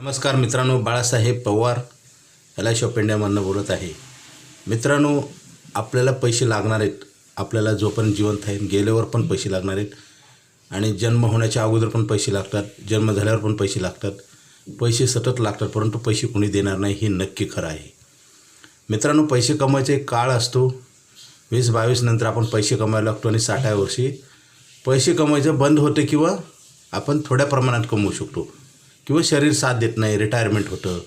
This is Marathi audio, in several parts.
नमस्कार मित्रांनो Balasaheb Pawar L I shop इंडियामधनं बोलत आहे. मित्रांनो आपल्याला पैसे लागणार आहेत. आपल्याला जोपर्यंत जिवंत आहे गेल्यावर पण पैसे लागणार आहेत. आणि जन्म होण्याच्या अगोदर पण पैसे लागतात जन्म झाल्यावर पण पैसे लागतात. पैसे सतत लागतात परंतु पैसे कोणी देणार नाही हे नक्की खरं आहे. मित्रांनो पैसे कमवायचा एक काळ असतो. वीस बावीस नंतर आपण पैसे कमवायला लागतो आणि साठाव्या वर्षी पैसे कमवायचं बंद होते किंवा आपण थोड्या प्रमाणात कमवू शकतो. किंवा शरीर साथ देत नाही रिटायरमेंट होतं.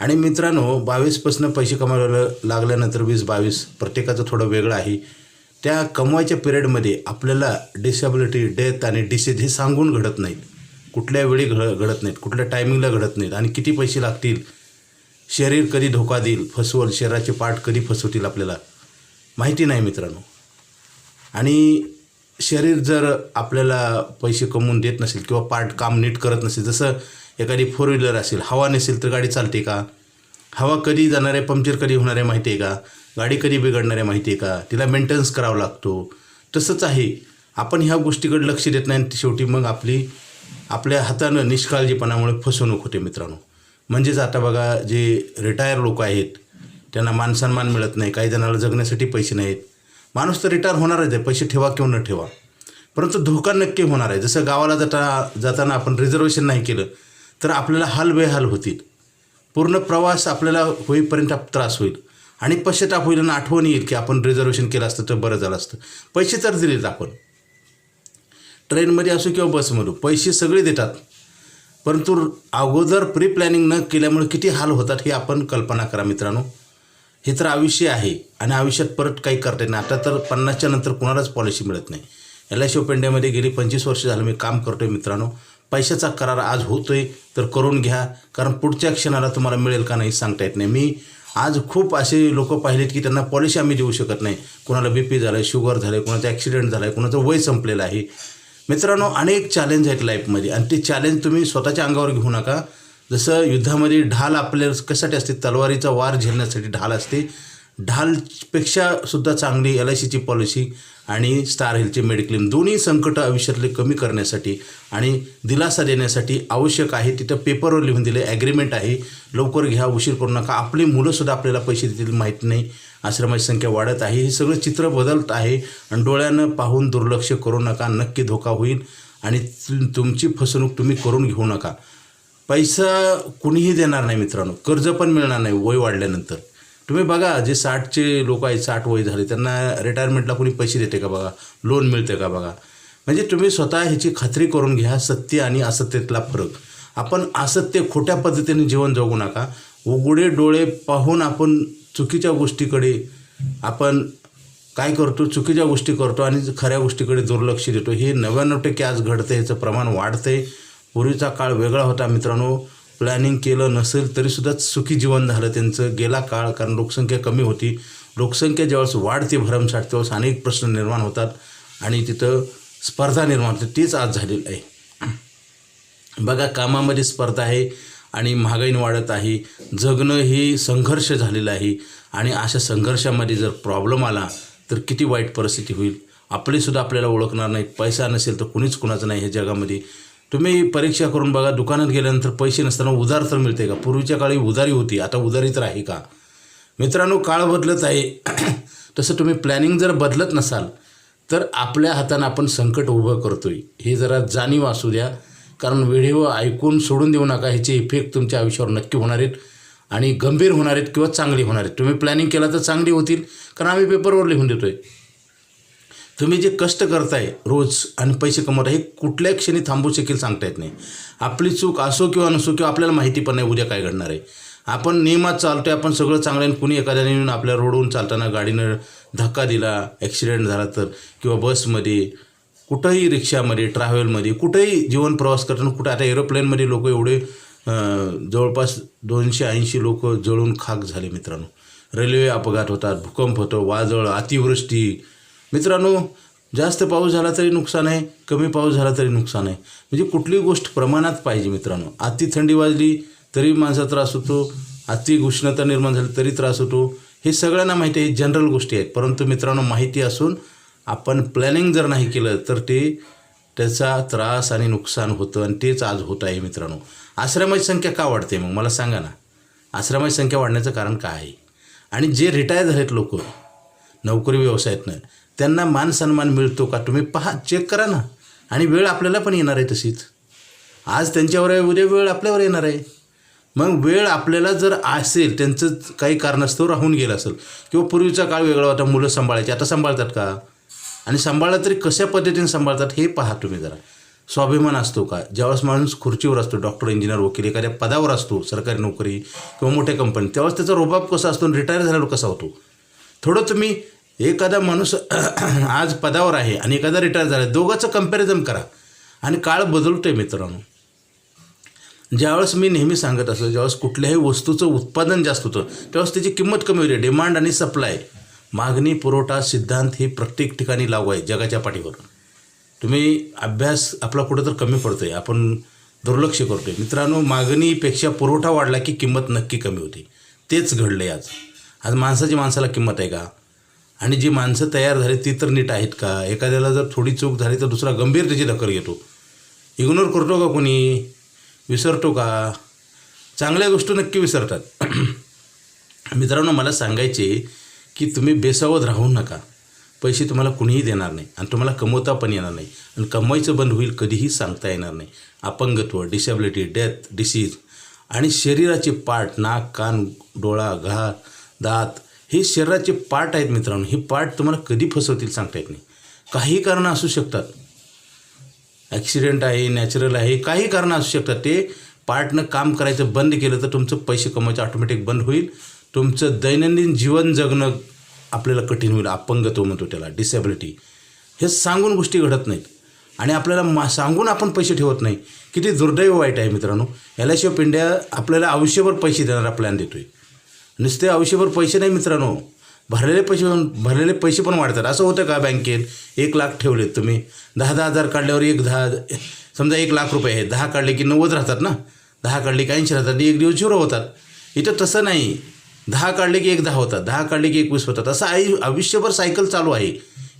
आणि मित्रांनो बावीसपासून पैसे कमवायला लागल्यानंतर वीस बावीस प्रत्येकाचं थोडं वेगळं आहे. त्या कमवायच्या पिरियडमध्ये आपल्याला डिसेबिलिटी डेथ आणि डिसीज हे सांगून घडत नाहीत. कुठल्या वेळी घड घडत नाहीत कुठल्या टायमिंगला घडत नाहीत आणि किती पैसे लागतील? शरीर कधी धोका देईल फसवल शरीराचे पाठ कधी फसवतील आपल्याला? माहिती नाही मित्रांनो. आणि शरीर जर आपल्याला पैसे कमवून देत नसेल किंवा पार्ट काम नीट करत नसेल जसं एखादी फोर व्हीलर असेल हवा नसेल तर गाडी चालते का? हवा कधी जाणार आहे पंक्चर कधी होणार आहे माहिती आहे का? गाडी कधी बिघडणार आहे माहिती आहे का? तिला मेंटेनन्स करावा लागतो. तसंच आहे. आपण ह्या गोष्टीकडे लक्ष देत नाही आणि शेवटी मग आपली आपल्या हातानं निष्काळजीपणामुळे फसवणूक होते मित्रांनो. म्हणजेच आता बघा जे रिटायर लोक आहेत त्यांना मानसन्मान मिळत नाही काही जणांना जगण्यासाठी पैसे नाहीत. माणूस तर रिटायर होणारच आहे पैसे ठेवा किंवा न ठेवा. परंतु धोका नक्की होणार आहे. जसं गावाला जाता जाताना आपण रिझर्वेशन नाही केलं तर आपल्याला हाल बेहाल होतील. पूर्ण प्रवास आपल्याला होईपर्यंत त्रास होईल. आणि पश्चाताप होईल आणि आठवण येईल की आपण रिझर्वेशन केलं असतं तर बरं झालं असतं. पैसे तर दिलेत आपण. ट्रेनमध्ये असो किंवा बसमध्ये पैसे सगळे देतात. परंतु अगोदर प्री प्लॅनिंग न केल्यामुळे किती हाल होतात हे आपण कल्पना करा मित्रांनो. हे तर आयुष्य आहे आणि आयुष्यात परत काही करता येत नाही. आता तर पन्नासच्या नंतर कुणालाच पॉलिसी मिळत नाही. एल आय सी ऑफ इंडियामध्ये गेली पंचवीस वर्ष झालं मी काम करतो आहे मित्रांनो. पैशाचा करार आज होतो आहे तर करून घ्या. कारण पुढच्या क्षणाला तुम्हाला मिळेल का नाही सांगता येत नाही. मी आज खूप असे लोक पाहिलेत की त्यांना पॉलिसी आम्ही देऊ शकत नाही. कुणाला बी पी झालं आहे शुगर झालं आहे कुणाचा ॲक्सिडेंट झाला आहे कुणाचं वय संपलेलं आहे. मित्रांनो अनेक चॅलेंज आहेत लाईफमध्ये आणि ते चॅलेंज तुम्ही स्वतःच्या अंगावर घेऊ नका. जसं युद्धामध्ये ढाल आपल्या कशासाठी असते? तलवारीचा वार झेलण्यासाठी ढाल असते. ढालपेक्षा सुद्धा चांगली एल आय सीची पॉलिसी आणि स्टार हेल्थची मेडिक्लेम दोन्ही संकटं आयुष्यातले कमी करण्यासाठी आणि दिलासा देण्यासाठी आवश्यक आहे. तिथं पेपरवर लिहून दिले ॲग्रीमेंट आहे. लवकर घ्या उशीर करू नका. आपली मुलंसुद्धा आपल्याला पैसे देतील माहीत नाही. आश्रमाची संख्या वाढत आहे. हे सगळं चित्र बदलत आहे. आणि डोळ्यानं पाहून दुर्लक्ष करू नका. नक्की धोका होईल. आणि तुमची फसवणूक तुम्ही करून घेऊ नका. पैसा कुणीही देणार नाही मित्रांनो. कर्ज पण मिळणार नाही वय वाढल्यानंतर. तुम्ही बघा जे साठचे लोक आहेत साठ वय झाले त्यांना रिटायरमेंटला कोणी पैसे देते का बघा? लोन मिळते का बघा? म्हणजे तुम्ही स्वतः ह्याची खात्री करून घ्या सत्य आणि असत्यतला फरक. आपण असत्य खोट्या पद्धतीने जीवन जगू नका. उघडे डोळे पाहून आपण चुकीच्या गोष्टीकडे आपण काय करतो? चुकीच्या गोष्टी करतो आणि खऱ्या गोष्टीकडे दुर्लक्ष देतो. हे नव्याण्णव टक्के आज घडतं ह्याचं प्रमाण वाढतं आहे पूर्वीचा काळ वेगळा होता मित्रांनो. प्लॅनिंग केलं नसेल तरीसुद्धा सुखी जीवन झालं त्यांचं. गेला काळ कारण लोकसंख्या कमी होती. लोकसंख्या ज्यावेळेस वाढते भरमसाठ त्यावेळेस अनेक प्रश्न निर्माण होतात. आणि तिथं स्पर्धा निर्माण होते. तीच आज झालेली आहे. बघा कामामध्ये स्पर्धा आहे आणि महागाई वाढत आहे. जगणं ही संघर्ष झालेलं आहे. आणि अशा संघर्षामध्ये जर प्रॉब्लेम आला तर किती वाईट परिस्थिती होईल. आपलीसुद्धा आपल्याला ओळखणार नाही पैसा नसेल तर कुणीच कुणाचं नाही ह्या जगामध्ये. तुम्ही परीक्षा करून बघा दुकानात गेल्यानंतर पैसे नसताना उधार तर मिळते का? पूर्वीच्या काळी उधारी होती आता उधारी तर आहे का? मित्रांनो काळ बदलत आहे. तसं तुम्ही प्लॅनिंग जर बदलत नसाल तर आपल्या हातानं आपण संकट उभं करतोय. हे जरा जाणीव असू द्या कारण व्हिडिओ ऐकून सोडून देऊ नका ह्याचे इफेक्ट तुमच्या आयुष्यावर नक्की होणार आहेत आणि गंभीर होणार आहेत किंवा चांगली होणार आहेत. तुम्ही प्लॅनिंग केला तर चांगली होतील कारण आम्ही पेपरवर लिहून देतोय. तुम्ही जे कष्ट करताय रोज आणि पैसे कमवताय हे कुठल्या क्षणी थांबू शकेल सांगता येत नाही. आपली चूक असो किंवा नसो किंवा आपल्याला माहिती पण नाही उद्या काय घडणार आहे. आपण नियमात चालतोय आपण सगळं चांगलं आहे आणि कुणी एखाद्याने येऊन आपल्या रोडवरून चालताना गाडीनं धक्का दिला ॲक्सिडेंट झाला तर किंवा बसमध्ये कुठंही रिक्षामध्ये ट्रॅव्हलमध्ये कुठंही जीवन प्रवास करताना कुठं आता एरोप्लेनमध्ये लोक एवढे जवळपास दोनशे ऐंशी लोक जळून खाक झाले मित्रांनो. रेल्वे अपघात होतात भूकंप होतो वादळ अतिवृष्टी मित्रांनो जास्त पाऊस झाला तरी नुकसान आहे कमी पाऊस झाला तरी नुकसान आहे. म्हणजे कुठली गोष्ट प्रमाणात पाहिजे मित्रांनो. अति थंडी वाजली तरी माणसा त्रास होतो अति उष्णता निर्माण झाली तरी त्रास होतो. हे सगळ्यांना माहिती आहे जनरल गोष्टी आहेत. परंतु मित्रांनो माहिती असून आपण प्लॅनिंग जर नाही केलं तर ते त्याचा त्रास आणि नुकसान होतं आणि तेच आज होत आहे मित्रांनो. आश्रमाची संख्या का वाढते मग? मला सांगा ना. आश्रमाची संख्या वाढण्याचं कारण काय आहे? आणि जे रिटायर झालेत लोक नोकरी व्यवसायातनं त्यांना मान सन्मान मिळतो का? तुम्ही पहा चेक करा ना. आणि वेळ आपल्याला पण येणार आहे तशीच. आज त्यांच्यावर आहे उद्या वेळ आपल्यावर येणार आहे. मग वेळ आपल्याला जर असेल त्यांचं काही कारणास्तव राहून गेलं असेल किंवा पूर्वीचा काळ वेगळा होता मुलं सांभाळायची आता सांभाळतात का? आणि सांभाळलं तरी कशा पद्धतीने सांभाळतात हे पहा तुम्ही जरा. स्वाभिमान असतो का? ज्यावेळेस माणूस खुर्चीवर असतो डॉक्टर इंजिनियर वकील एखाद्या पदावर असतो सरकारी नोकरी किंवा मोठ्या कंपनी त्यावेळेस त्याचा रोबाब कसा असतो रिटायर झाल्यावर कसा होतो? थोडं तुम्ही एखादा माणूस आज पदावर आहे आणि एखादा रिटायर झाला आहे दोघांचं कंपॅरिझन करा. आणि काळ बदलतो आहे मित्रांनो. ज्यावेळेस मी नेहमी सांगत असतो ज्यावेळेस कुठल्याही वस्तूचं उत्पादन जास्त होतं त्यावेळेस त्याची किंमत कमी होते डिमांड आणि सप्लाय मागणी पुरवठा सिद्धांत हे प्रत्येक ठिकाणी लागू आहे जगाच्या पाठीवर. तुम्ही अभ्यास आपला कुठं तर कमी पडतो आहे आपण दुर्लक्ष करतो आहे मित्रांनो मागणीपेक्षा पुरवठा वाढला की किंमत नक्की कमी होती. तेच घडलं आहे आज. आज माणसाची माणसाला किंमत आहे का? आणि जी माणसं तयार झाली ती तर नीट आहेत का? एखाद्याला जर थोडी चूक झाली तर दुसरा गंभीर त्याची दखल घेतो. इग्नोर करतो का कोणी? विसरतो का? चांगल्या गोष्टी नक्की विसरतात. मित्रांनो मला सांगायचे की तुम्ही बेसावध राहू नका. पैसे तुम्हाला कुणीही देणार नाही आणि तुम्हाला कमवता पण येणार नाही. आणि कमवायचं बंद होईल कधीही सांगता येणार नाही. अपंगत्व डिसॅबिलिटी डेथ डिसीज आणि शरीराचे पार्ट नाक कान डोळा घा दात हे शरीराचे पार्ट आहेत मित्रांनो. हे पार्ट तुम्हाला कधी फसवतील सांगता येत नाही. काही कारणं असू शकतात. ॲक्सिडेंट आहे नॅचरल आहे काही कारणं असू शकतात. ते पार्टनं काम करायचं बंद केलं तर तुमचं पैसे कमवायचं ऑटोमॅटिक बंद होईल. तुमचं दैनंदिन जीवन जगणं आपल्याला कठीण होईल. अपंगत्व म्हणतो त्याला डिसॅबिलिटी हे सांगून गोष्टी घडत नाहीत. आणि आपल्याला मा सांगून आपण पैसे ठेवत नाही. किती दुर्दैव वाईट आहे मित्रांनो. L I C of India आपल्याला आयुष्यभर पैसे देणारा प्लॅन देतो आहे नुसते आयुष्यभर पैसे नाही मित्रांनो. भरलेले पैसे भरलेले पैसे पण वाढतात. असं होतं का बँकेत? एक लाख ठेवलेत तुम्ही. दहा दहा हजार काढल्यावर एक दहा समजा एक लाख रुपये आहेत. दहा काढले की नव्वद राहतात ना? दहा काढले की ऐंशी राहतात. एक दिवस झिरो होतात. इथं तसं नाही. दहा काढले की एक दहा होतात. दहा काढले की एकवीस होतात. असं आई आयुष्यभर सायकल चालू आहे.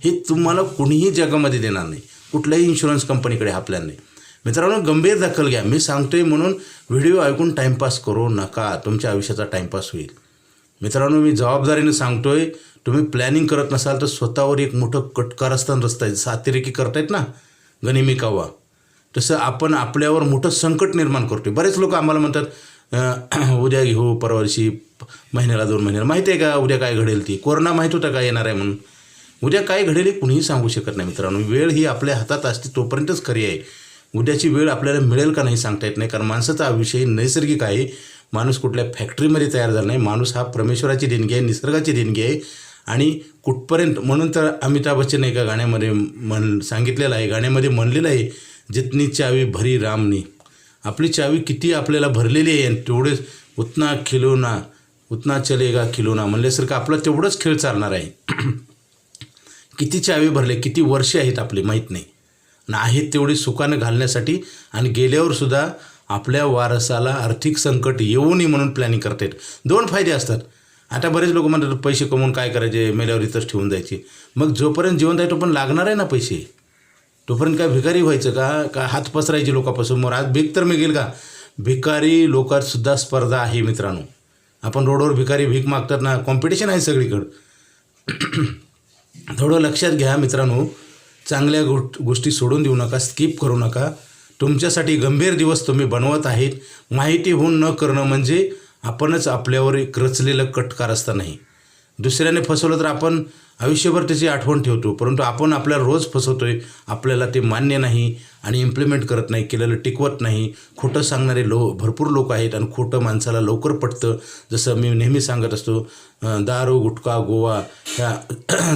हे तुम्हाला कुणीही जगामध्ये देणार नाही. कुठल्याही इन्शुरन्स कंपनीकडे हा प्लॅन नाही मित्रांनो गंभीर दखल घ्या. मी सांगतोय म्हणून व्हिडिओ ऐकून टाईमपास करू नका. तुमच्या आयुष्याचा टाईमपास होईल. मित्रांनो मी जबाबदारीने सांगतोय तुम्ही प्लॅनिंग करत नसाल तर स्वतःवर एक मोठं कटकारस्थान रचता आहे जसं करतायत ना? गनिमी कावा तसं आपण आपल्यावर मोठं संकट निर्माण करतोय. बरेच लोक आम्हाला म्हणतात उद्या घेऊ परवा दिवशी महिन्याला दोन महिन्याला. माहिती आहे का उद्या काय घडेल ती? कोरोना माहीत होता का येणार आहे म्हणून? उद्या काय घडेल हे कुणीही सांगू शकत नाही मित्रांनो. वेळ ही आपल्या हातात असते तोपर्यंतच खरी आहे. उद्याची वेळ आपल्याला मिळेल का नाही सांगता येत नाही कारण माणसाचा आयुष्य हे नैसर्गिक आहे. माणूस कुठल्या फॅक्टरीमध्ये तयार झाला नाही. माणूस हा परमेश्वराची देणगी आहे निसर्गाची देणगी आहे. आणि कुठपर्यंत म्हणून तर अमिताभ बच्चन एका गाण्यामध्ये म्हण सांगितलेलं आहे गाण्यामध्ये म्हणलेलं आहे जितनी चावी भरी रामनी. आपली चावी किती आपल्याला भरलेली आहे आणि तेवढेच उतना खिलोना उतना चलेगा खिलोना म्हणल्यासारखं आपला तेवढंच खेळ चालणार आहे. किती चावी भरले किती वर्षे आहेत आपले माहीत नाही. आणि आहेत तेवढी सुखानं घालण्यासाठी आणि गेल्यावर सुद्धा आपल्या वारसाला आर्थिक संकट येऊ नये म्हणून प्लॅनिंग करतायत. दोन फायदे असतात. आता बरेच लोक म्हणतात पैसे कमवून काय करायचे? मेल्यावर इथंच ठेवून जायचे. मग जोपर्यंत जिवंत आहे तोपर्यंत लागणार आहे ना पैसे? तोपर्यंत काय भिकारी व्हायचं का? का हात पसरायचे लोकांपासून? मग आज भीक तर मिळेल का? भिकारी लोकातसुद्धा स्पर्धा आहे मित्रांनो. आपण रोडवर भिकारी भीक मागतात ना कॉम्पिटिशन आहे सगळीकडं. थोडं लक्षात घ्या मित्रांनो. चांगल्या गोष्ट गोष्टी सोडून देऊ नका स्किप करू नका. तुमच्यासाठी गंभीर दिवस तुम्ही बनवत आहेत. माहिती होऊन न करणं म्हणजे आपणच आपल्यावर एक रचलेलं कटकार असता नाही. दुसऱ्याने फसवलं तर आपण आयुष्यभर त्याची आठवण ठेवतो. परंतु आपण आपल्याला रोज फसवतोय आपल्याला ते मान्य नाही आणि इम्प्लिमेंट करत नाही केलेलं टिकवत नाही. खोटं सांगणारे लो भरपूर लोक आहेत आणि खोटं माणसाला लवकर पटतं. जसं मी नेहमी सांगत असतो दारू गुटखा गोवा ह्या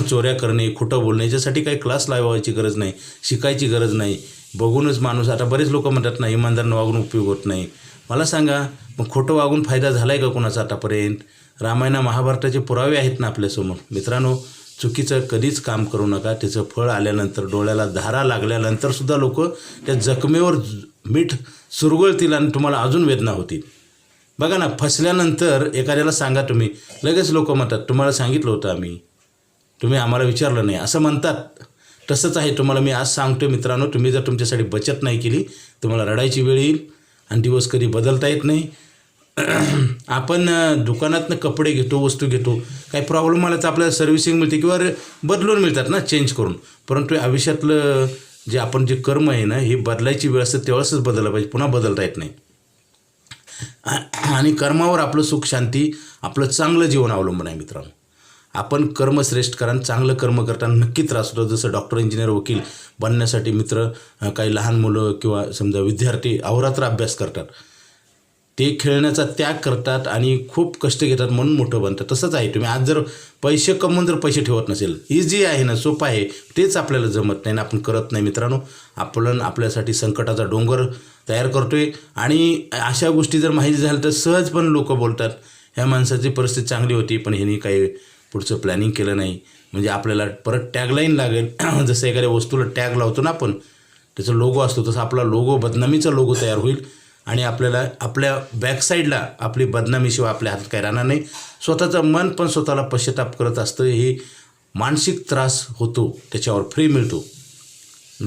चोऱ्या करणे खोटं बोलणे याच्यासाठी काही क्लास लावायची गरज नाही शिकायची गरज नाही. बघूनच माणूस आता बरेच लोक म्हणतात ना इमानदारनं वागून उपयोग होत नाही. मला सांगा मग खोटं वागून फायदा झाला आहे का कोणाचा आतापर्यंत? रामायणा महाभारताचे पुरावे आहेत ना आपल्यासमोर मित्रांनो चुकीचं कधीच काम करू नका. त्याचं फळ आल्यानंतर डोळ्याला धारा लागल्यानंतरसुद्धा लोक त्या जखमेवर मीठ सुरगळतील आणि तुम्हाला अजून वेदना होतील. बघा ना फसल्यानंतर एखाद्याला सांगा तुम्ही. लगेच लोक म्हणतात तुम्हाला सांगितलं होतं आम्ही. तुम्ही आम्हाला विचारलं नाही. असं म्हणतात. तसंच आहे तुम्हाला मी आज सांगतो मित्रांनो तुम्ही जर तुमच्यासाठी बचत नाही केली तुम्हाला रडायची वेळ येईल आणि दिवस कधी बदलता येत नाही. आपण दुकानातनं कपडे घेतो वस्तू घेतो काही प्रॉब्लेम आला तर आपल्याला सर्व्हिसिंग मिळते किंवा बदलून मिळतात ना चेंज करून. परंतु आयुष्यातलं जे आपण जे कर्म आहे ना हे बदलायची वेळ असते तेव्हाच बदललं पाहिजे पुन्हा बदलता येत नाही. आणि कर्मावर आपलं सुख शांती आपलं चांगलं जीवन अवलंबून आहे मित्रांनो. आपण कर्मश्रेष्ठ कारण चांगलं कर्म करताना नक्की त्रास होतो. जसं डॉक्टर इंजिनियर वकील बनण्यासाठी मित्र काही लहान मुलं किंवा समजा विद्यार्थी अहोरात्र अभ्यास करतात. ते खेळण्याचा त्याग करतात आणि खूप कष्ट घेतात म्हणून मोठं बनतात. तसंच आहे. तुम्ही आज जर पैसे कमवून जर पैसे ठेवत नसेल इझी आहे ना सोपं आहे. तेच आपल्याला जमत नाही ना आपण करत नाही मित्रांनो. आपण आपल्यासाठी संकटाचा डोंगर तयार करतोय आणि अशा गोष्टी जर माहिती झाल्या तर सहज पण लोक बोलतात. ह्या माणसाची परिस्थिती चांगली होती पण ह्यांनी काही पुढचं प्लॅनिंग केलं नाही. म्हणजे आपल्याला परत टॅगलाईन लागेल. जसं एखाद्या वस्तूला टॅग लावतो ना आपण त्याचा लोगो असतो तसं आपला लोगो बदनामीचा लोगो तयार होईल. आणि आपल्याला आपल्या बॅकसाईडला आपली बदनामीशिवाय आपल्या हातात काही राहणार नाही. स्वतःचं मन पण स्वतःला पश्चाताप करत असतं. हे मानसिक त्रास होतो. त्याच्यावर फ्री मिळतो.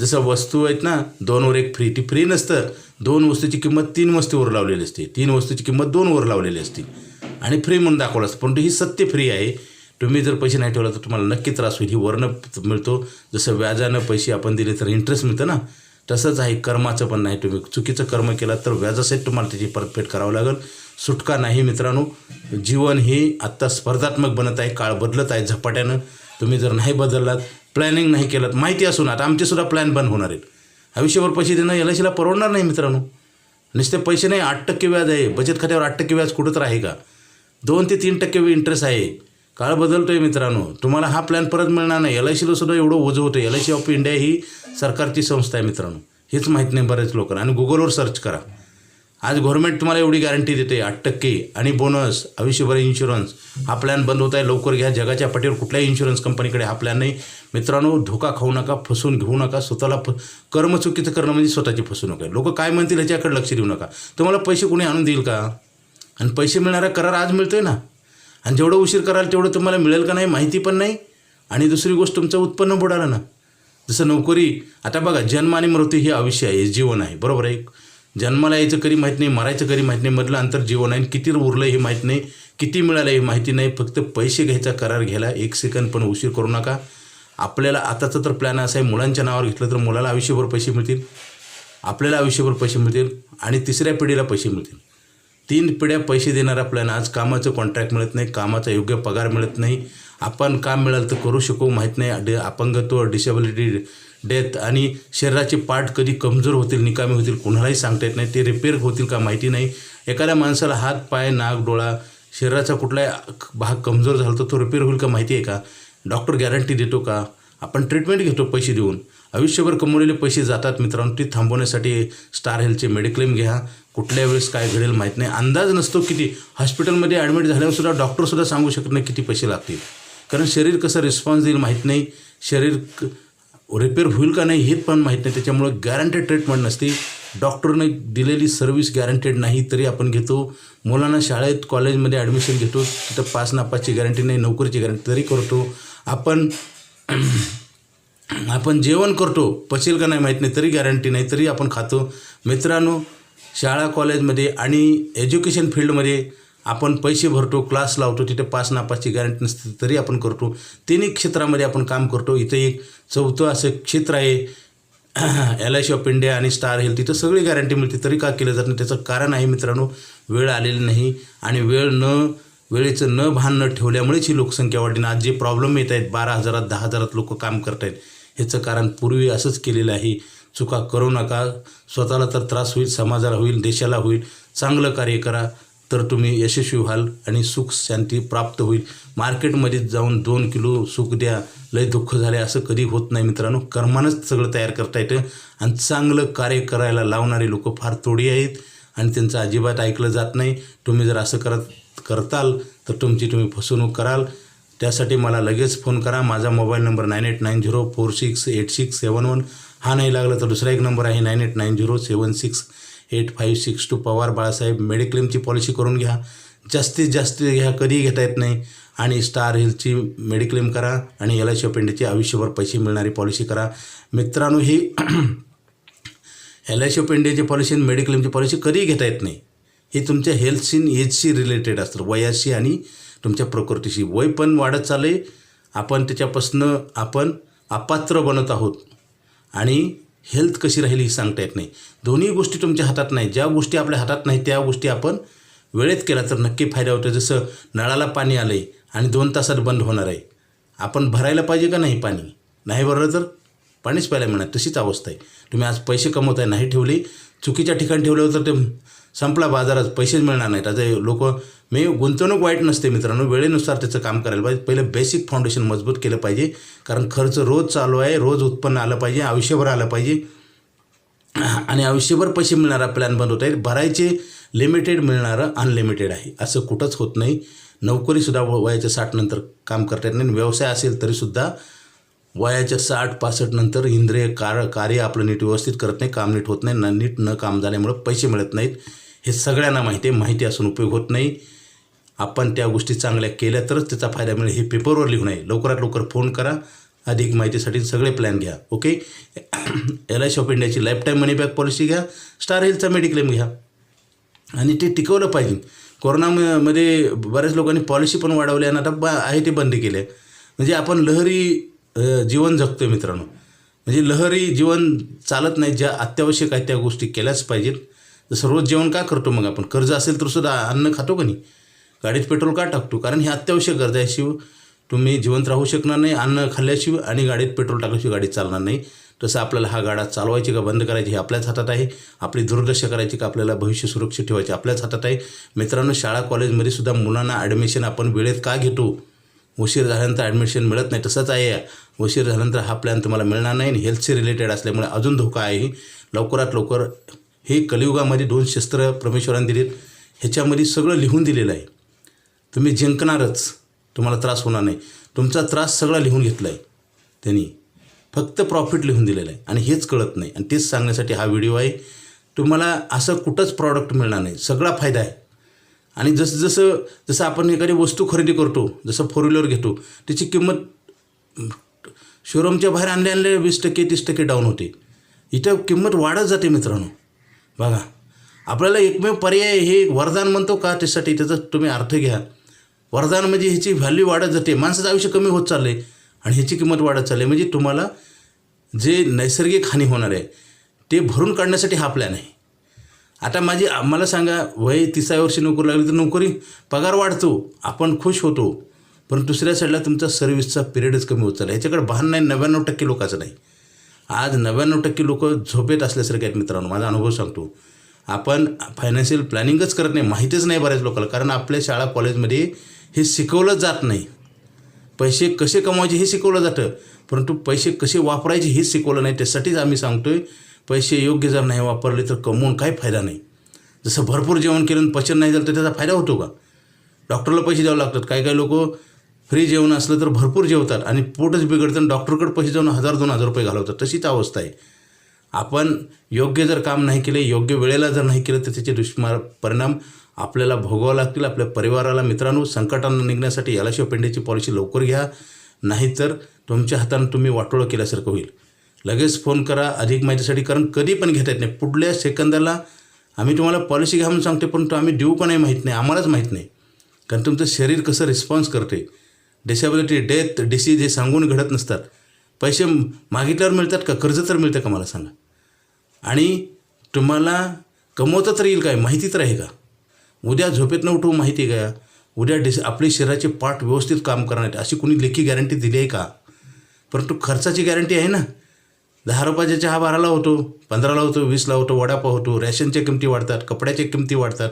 जसं वस्तू आहेत ना दोनवर एक फ्री ती फ्री नसतं. दोन वस्तूची किंमत तीन वस्तूवर लावलेली असते. तीन वस्तूची किंमत दोनवर लावलेली असते. आणि फ्री म्हणून दाखवलं असतं. परंतु ही सत्य फ्री आहे. तुम्ही जर पैसे नाही ठेवला तर तुम्हाला नक्की त्रास होईल. ही वर्ण मिळतो. जसं व्याजानं पैसे आपण दिले तर इंटरेस्ट मिळतं ना. तसंच आहे कर्माचं पण नाही. तुम्ही चुकीचं कर्म केलं तर व्याजासहित तुम्हाला त्याची परतफेड करावं लागेल. सुटका नाही मित्रांनो. जीवन हे आत्ता स्पर्धात्मक बनत आहे काळ बदलत आहे झपाट्यानं. तुम्ही जर नाही बदललात प्लॅनिंग नाही केलं माहिती असून आता आमचेसुद्धा प्लॅन बंद होणार आहेत. आयुष्यभर पैसे देणं एल आय सीला परवडणार नाही मित्रांनो. नुसते पैसे नाही आठ टक्के व्याज आहे. बचत खात्यावर आठ टक्के व्याज कुठं तर आहे का? दोन ते तीन टक्के इंटरेस्ट आहे. काळ बदलतो आहे मित्रांनो. तुम्हाला हा प्लॅन परत मिळणार नाही. एल आय सीला सुद्धा एवढं ओझं होतं. L I C of India ही सरकारची संस्था आहे मित्रांनो. हेच माहीत नाही बरेच लोकांना. आणि गुगलवर सर्च करा. आज गव्हर्नमेंट तुम्हाला एवढी गॅरंटी देते. आठ टक्के आणि बोनस आयुष्यभर इन्शुरन्स हा प्लॅन बंद होत आहे. लवकर घ्या. जगाच्या पाठीवर कुठल्याही इन्शुरन्स कंपनीकडे हा प्लॅन नाही. मित्रांनो धोका खाऊ नका फसून घेऊ नका. स्वतःला फ कर्म चुकीचं करणं म्हणजे स्वतःची फसवणूक आहे. लोक काय म्हणतील ह्याच्याकडे लक्ष देऊ नका. तुम्हाला पैसे कोणी आणून देईल का? आणि पैसे मिळणारा करार आज मिळतोय ना? आणि जेवढं उशीर कराल तेवढं तुम्हाला मिळेल का नाही माहिती पण नाही. आणि दुसरी गोष्ट तुमचं उत्पन्न बुडालं ना. जसं नोकरी आता बघा जन्म आणि मृत्यू हे आयुष्य आहे हे जीवन आहे. बरोबर आहे? जन्माला यायचं कधी माहीत नाही मरायचं कधी माहीत नाही मधलं अंतर जीवन आहे. आणि किती उरलं हे माहीत नाही किती मिळालं हे माहिती नाही. फक्त पैसे घ्यायचा करार घ्यायला एक सेकंद पण उशीर करू नका. आपल्याला आताचं तर प्लॅन असा आहे मुलांच्या नावावर घेतलं तर मुलाला आयुष्यभर पैसे मिळतील आपल्याला आयुष्यभर पैसे मिळतील आणि तिसऱ्या पिढीला पैसे मिळतील. तीन पिढ्या पैसे देणारा प्लॅन आज कामाचं कॉन्ट्रॅक्ट मिळत नाही कामाचा योग्य पगार मिळत नाही. आपण काम मिळालं तर करू शकू माहीत नाही. डे अपंगत्व डिसेबिलिटी डेथ आणि शरीराचे पार्ट कधी कमजोर होतील निकामी होतील कोणालाही सांगता येत नाही. ते रिपेअर होतील का माहिती नाही. एखाद्या माणसाला हात पाय नाक डोळा शरीराचा कुठलाही भाग कमजोर झाला तर तो रिपेअर होईल का माहिती आहे का? डॉक्टर गॅरंटी देतो का? आपण ट्रीटमेंट घेतो पैसे देऊन. आयुष्यभर कमवलेले पैसे जातात मित्रांनो. ती थांबवण्यासाठी स्टार हेल्थचे मेडिक्लेम घ्या. कुठल्या वेळेस काय घडेल माहीत नाही. अंदाज नसतो किती. हॉस्पिटलमध्ये ॲडमिट झाल्यावरसुद्धा डॉक्टरसुद्धा सांगू शकत नाही किती पैसे लागतील. कारण शरीर कसं रिस्पॉन्स देईल माहीत नाही. शरीर रिपेअर होईल का नाही हे पण माहीत नाही. त्याच्यामुळं गॅरंटेड ट्रीटमेंट नसते. डॉक्टरने दिलेली सर्व्हिस गॅरंटेड नाही तरी आपण घेतो. मुलांना शाळेत कॉलेजमध्ये ॲडमिशन घेतो. तिथं पास नापासची गॅरंटी नाही नोकरीची गॅरंटी तरी करतो. आपण आपण जेवण करतो. पचेल का नाही माहीत नाही. तरी गॅरंटी नाही. तरी आपण खातो. मित्रांनो शाळा कॉलेजमध्ये आणि एज्युकेशन फील्डमध्ये आपण पैसे भरतो क्लास लावतो तिथे पास नापासची गॅरंटी नसते तरी आपण करतो. तिन्ही क्षेत्रामध्ये आपण काम करतो. इथं एक चौथं असं क्षेत्र आहे. L I C of India आणि स्टार हेल्थ तिथं सगळी गॅरंटी मिळते. तरी का केलं जात नाही? त्याचं कारण आहे मित्रांनो वेळ आलेली नाही आणि वेळ न वेळेचं न भान न ठेवल्यामुळेच ही लोकसंख्या वाढली आज जे प्रॉब्लेम येत आहेत बारा हजारात दहा हजारात लोक काम करत आहेत ह्याचं कारण पूर्वी असंच केलेलं आहे. चुका करू नका. स्वतःला तर त्रास होईल समाजाला होईल देशाला होईल. चांगलं कार्य करा. तर तुम्ही यशस्वी व्हाल आणि सुख शांती प्राप्त होईल. मार्केटमध्ये जाऊन दोन किलो सुख द्या. लय दुःख झाले असं कधी होत नाही मित्रांनो. कर्मानंच सगळं तयार करता येतं. आणि चांगलं कार्य करायला लावणारे लोक फार थोडी आहेत. आणि त्यांचं अजिबात ऐकलं जात नाही. तुम्ही जर असं करत करताल तर तुमची तुम्ही फसवणूक कराल. त्यासाठी मला लगेच फोन करा. माझा mobile number nine eight nine zero four six eight six seven one. हा नाही लागला तर दुसरा एक नंबर आहे nine eight nine zero seven six eight five six two Pawar Balasaheb मेडिक्लेमची policy करून घ्या. जास्तीत जास्त ह्या कधीही घेता येत नाही. आणि स्टार हेल्थची मेडिक्लेम करा आणि एल आय सी ऑफ इंडियाची आयुष्यभर पैसे मिळणारी पॉलिसी करा. मित्रांनो ही एल आय सी ऑफ इंडियाची पॉलिसी आणि मेडिक्लेमची पॉलिसी कधीही घेता येत नाही. हे तुमच्या हेल्थशी एजशी रिलेटेड असतं वयाशी आणि तुमच्या प्रकृतीशी. वय पण वाढत चालले आपण त्याच्यापासनं आपण अपात्र बनत आहोत. आणि हेल्थ कशी राहील ही सांगता येत नाही. दोन्ही गोष्टी तुमच्या हातात नाही ज्या गोष्टी आपल्या हातात नाही त्या गोष्टी आपण वेळेत केला तर नक्की फायदा होतो. जसं नळाला पाणी आलं आहे आणि दोन तासात बंद होणार आहे. आपण भरायला पाहिजे का नाही पाणी? नाही भरलं तर पाणीच प्यायला मिळणार. तशीच अवस्था आहे. तुम्ही आज पैसे कमवताय नाही ठेवले चुकीच्या ठिकाणी ठेवले तर ते संपला बाजारात पैसेच मिळणार नाहीत. आता लोक मी गुंतवणूक वाईट नसते मित्रांनो वेळेनुसार त्याचं काम करायला पाहिजे. पहिलं बेसिक फाउंडेशन मजबूत केलं पाहिजे कारण खर्च रोज चालू आहे रोज उत्पन्न आलं पाहिजे आयुष्यभर आलं पाहिजे. आणि आयुष्यभर पैसे मिळणारा प्लॅन बंद होत आहे भरायचे लिमिटेड मिळणारं अनलिमिटेड आहे. असं कुठंच होत नाही. नोकरीसुद्धा व- वयाच्या साठनंतर काम करता येत नाही. व्यवसाय असेल तरीसुद्धा वयाच्या साठ पासष्ट नंतर इंद्रिय कार कार्य आपलं नीट व्यवस्थित करत नाही काम नीट होत नाही न नीट न काम झाल्यामुळं पैसे मिळत नाहीत. हे सगळ्यांना माहिती आहे. माहिती असून उपयोग होत नाही. आपण त्या गोष्टी चांगल्या केल्या तरच त्याचा फायदा मिळेल. हे पेपरवर लिहून आहे. लवकरात लवकर फोन करा. अधिक माहितीसाठी सगळे प्लॅन घ्या. Okay L I C of इंडियाची life time money back policy घ्या. स्टार हेल्थचा मेडिक्लेम घ्या. आणि ते टिकवलं पाहिजे. कोरोनामध्ये बऱ्याच लोकांनी पॉलिसी पण वाढवली आणि आता बा आहे ते बंद केले. म्हणजे आपण लहरी जीवन जीवन आहे मित्रांनो. म्हणजे लहरी जीवन चालत नाही. ज्या अत्यावश्यक आहेत त्या गोष्टी केल्याच पाहिजेत. जसं रोज जेवण का करतो मग आपण? कर्ज असेल तर सुद्धा अन्न खातो का नाही? गाडीत पेट्रोल का टाकतो? कारण हे अत्यावश्यक गरज आहे शिव. तुम्ही जिवंत राहू शकणार नाही अन्न खाल्ल्याशिवाय आणि गाडीत पेट्रोल टाकल्याशिवाय गाडी चालणार नाही. तसं आपल्याला हा गाडा चालवायची का बंद करायची हे आपल्याच हातात आहे. आपली दुर्दशा करायची का आपल्याला भविष्य सुरक्षित ठेवायचे आपल्याच हातात आहे. मित्रांनो शाळा कॉलेजमध्ये सुद्धा मुलांना ॲडमिशन आपण वेळेत का घेतो? उशीर झाल्यानंतर ॲडमिशन मिळत नाही तसंच आहे. उशीर झाल्यानंतर हा प्लॅन तुम्हाला मिळणार नाही आणि हेल्थशी रिलेटेड असल्यामुळे अजून धोका आहे. लवकरात लवकर हे कलियुगामध्ये दोन शस्त्र परमेश्वरांनी दिलेत. ह्याच्यामध्ये सगळं लिहून दिलेलं आहे. तुम्ही जिंकणारच. तुम्हाला त्रास होणार नाही. तुमचा त्रास सगळा लिहून घेतला आहे त्यांनी. फक्त प्रॉफिट लिहून दिलेलं आहे. आणि हेच कळत नाही. आणि तेच सांगण्यासाठी हा व्हिडिओ आहे. तुम्हाला असं कुठंच प्रॉडक्ट मिळणार नाही. सगळा फायदा आहे. आणि जसं जसं जसं आपण एखादी वस्तू खरेदी करतो जसं फोर व्हीलर घेतो त्याची किंमत शोरूमच्या बाहेर आणले आणले वीस टक्के तीस टक्के डाऊन होते. इथं किंमत वाढत जाते मित्रांनो. बघा. आपल्याला एकमेव पर्याय हे वरदान म्हणतो का? त्यासाठी त्याचा तुम्ही अर्थ घ्या. वरदान म्हणजे ह्याची व्हॅल्यू वाढत जाते. माणसाचं आयुष्य कमी होत चाललं आहे आणि ह्याची किंमत वाढत चालली आहे म्हणजे तुम्हाला जे नैसर्गिक हानी होणार आहे ते भरून काढण्यासाठी हा प्लॅन आहे. आता माझी मला सांगा वय तिसाव्या वर्षी नोकरी लागली तर नोकरी पगार वाढतो आपण खुश होतो पण दुसऱ्या साईडला तुमचा सर्व्हिसचा पिरियडच कमी होत चालला ह्याच्याकडे भान नाही नव्याण्णव टक्के लोकांचं नाही. आज नव्याण्णव टक्के लोक झोपेत असल्यासारखे आहेत मित्रांनो माझा अनुभव सांगतो. आपण फायनान्शियल प्लॅनिंगच करत नाही माहितीच नाही बऱ्याच लोकांना कारण आपल्या शाळा कॉलेजमध्ये हे शिकवलं जात नाही. पैसे कसे कमवायचे हे शिकवलं जातं. परंतु पैसे कसे वापरायचे हे शिकवलं नाही. त्यासाठीच आम्ही सांगतो आहे पैसे योग्य जर नाही वापरले तर कमवून काही फायदा नाही. जसं भरपूर जेवण केलं आणि पचन नाही झालं तर त्याचा फायदा होतो का? डॉक्टरला पैसे द्यावे लागतात. काही काही लोक फ्री जेवण असलं तर भरपूर जेवतात आणि पोटच बिघडतं आणि डॉक्टरकडे पैसे जाऊन हजार दोन हजार रुपये घालवतात. तशीच अवस्था आहे. आपण योग्य जर काम नाही केले योग्य वेळेला जर नाही केलं तर त्याचे दुष्मार परिणाम आपल्याला भोगावं लागतील आपल्या परिवाराला मित्रांनो संकटांना निघण्यासाठी याला पेंड्याची पॉलिसी लवकर घ्या. नाहीतर तुमच्या हातानं तुम्ही वाटोळं केल्यासारखं होईल. लगेच फोन करा अधिक माहितीसाठी कारण कधी पण घेता येत नाही. पुढल्या सेकंदाला आम्ही तुम्हाला पॉलिसी घ्या म्हणून सांगते परंतु आम्ही देऊ का नाही माहीत नाही आम्हालाच माहीत नाही. कारण तुमचं शरीर कसं रिस्पॉन्स करते डिसेबिलिटी डेथ डिसीज हे सांगून घडत नसतात. पैसे मागितल्यावर मिळतात का? कर्ज तर मिळतं का? मला सांगा. आणि तुम्हाला कमवता तर येईल काय? माहिती तर आहे का? उद्या झोपेतनं उठवू माहिती आहे का? उद्या डिस आपली शरीराचे पार्ट व्यवस्थित काम करणार आहेत. अशी कुणी लेखी गॅरंटी दिली आहे का? परंतु खर्चाची गॅरंटी आहे ना? दहा रुपयाच्या चहा बाराला होतो पंधराला होतो वीसला होतो वडापाव होतो रॅशनच्या किमती वाढतात कपड्याच्या किमती वाढतात.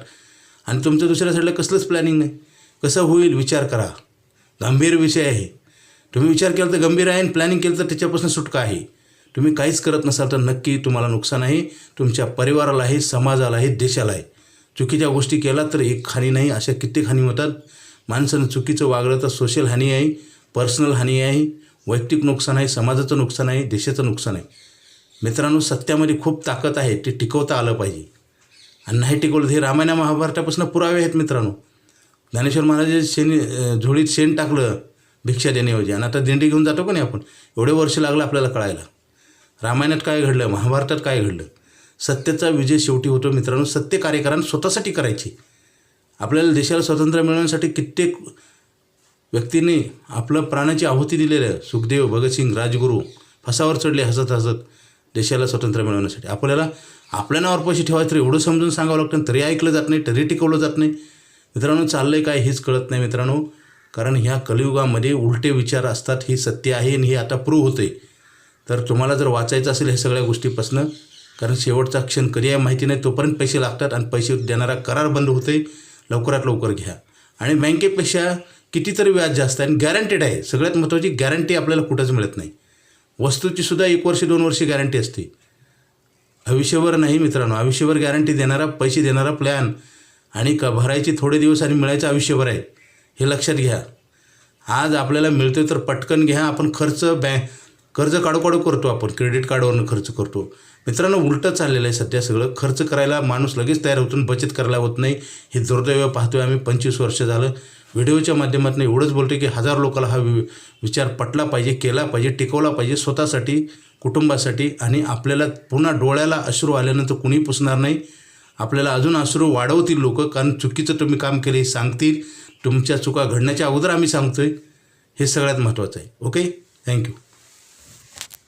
आणि तुमचं दुसऱ्या साईडला कसलंच प्लॅनिंग नाही. कसं होईल विचार करा. गंभीर विषय आहे. तुम्ही विचार केला तर गंभीर आहे आणि प्लॅनिंग केलं तर त्याच्यापासून सुटका आहे. तुम्ही काहीच करत नसाल तर नक्की तुम्हाला नुकसान आहे. तुमच्या परिवाराला समाजालाही समाजाला देशाला आहे चुकीच्या गोष्टी केला तर एक हानी नाही अशा कित्येक हानी होतात. माणसानं चुकीचं वागलं तर सोशल हानी आहे पर्सनल हानी आहे वैयक्तिक नुकसान आहे समाजाचं नुकसान आहे देशाचं नुकसान आहे. मित्रांनो सत्यामध्ये खूप ताकद आहे ते टिकवता आलं पाहिजे. आणि नाही टिकवलं हे रामायणा महाभारतापासून पुरावे आहेत मित्रांनो. ज्ञानेश्वर महाराज शेणी झोळीत शेण टाकलं भिक्षा देण्याऐवजी. आणि आता दिंडी घेऊन जातो का नाही आपण? एवढे वर्ष लागलं आपल्याला कळायला. रामायणात काय घडलं? महाभारतात काय घडलं? सत्तेचा विजय शेवटी होतो मित्रांनो. सत्य कार्यकारण स्वतःसाठी करायचे. आपल्याला देशाला स्वातंत्र्य मिळवण्यासाठी कित्येक व्यक्तींनी आपलं प्राणाची आहुती दिलेलं आहे. सुखदेव भगतसिंग राजगुरू फसावर चढले हसत हसत देशाला स्वातंत्र्य मिळवण्यासाठी. आपल्याला आपल्या नावावर पैसे ठेवायचं तरी एवढं समजून सांगावं लागतं तरी ऐकलं जात नाही तरी टिकवलं जात नाही. मित्रांनो चाललं आहे काय हेच कळत नाही मित्रांनो. कारण ह्या कलियुगामध्ये उलटे विचार असतात हे सत्य आहे आणि हे आता प्रूव्ह होते तर तुम्हाला जर वाचायचं असेल ह्या सगळ्या गोष्टीपासनं कारण शेवटचा क्षण कधी आहे माहिती नाही तोपर्यंत पैसे लागतात आणि पैसे देणारा करार बंद होते लवकरात लवकर घ्या. आणि बँकेपेक्षा कितीतरी व्याज जास्त आहे आणि गॅरंटेड आहे. सगळ्यात महत्त्वाची गॅरंटी आपल्याला कुठंच मिळत नाही. वस्तूची सुद्धा एक वर्ष दोन वर्षी गॅरंटी असते. आयुष्यभर नाही मित्रांनो. आयुष्यभर गॅरंटी देणारा पैसे देणारा प्लॅन आणि क भरायचे थोडे दिवस आणि मिळायचं आयुष्यभर आहे हे लक्षात घ्या. आज आपल्याला मिळतो तर पटकन घ्या. आपण खर्च बँक कर्ज काढू काढू करतो आपण. क्रेडिट कार्डवरनं खर्च करतो. मित्रांनो उलटं चाललेलं आहे सध्या सगळं. खर्च करायला माणूस लगेच तयार होतून बचत करायला होत नाही. हे दुर्दैव पाहतोय आम्ही. पंचवीस वर्ष झालं. व्हिडिओच्या माध्यमातून एवढंच बोलतो की हजार लोकांना हा वि विचार पटला पाहिजे केला पाहिजे टिकवला पाहिजे स्वतःसाठी कुटुंबासाठी आणि आपल्याला पुन्हा डोळ्याला अश्रू आल्यानंतर कुणी पुसणार नाही. आपल्याला अजून अश्रू वाढवतील लोक. कारण चुकीचं तुम्ही काम केले सांगतील. तुमच्या चुका घडण्याच्या अगोदर आम्ही सांगतोय. हे सगळ्यात महत्त्वाचं आहे. ओके? थँक्यू